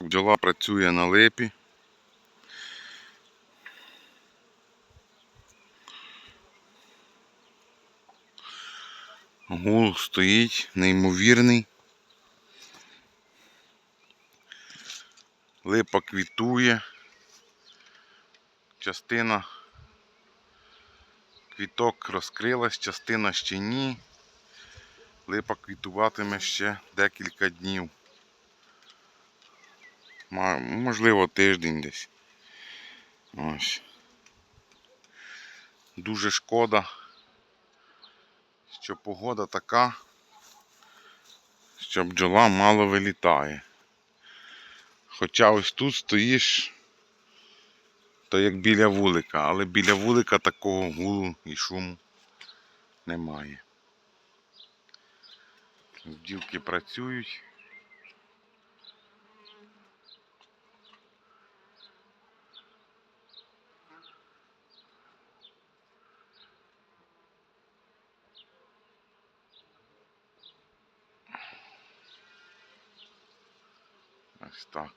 Бджола працює на липі. Гул стоїть неймовірний. Липа квітує. Частина квіток розкрилась, частина ще ні. Липа квітуватиме ще декілька днів. Можливо, тиждень десь. Ось. Дуже шкода, що погода така, що бджола мало вилітає. Хоча ось тут стоїш, то як біля вулика, але біля вулика такого гулу і шуму немає. Бділки працюють. Ось так.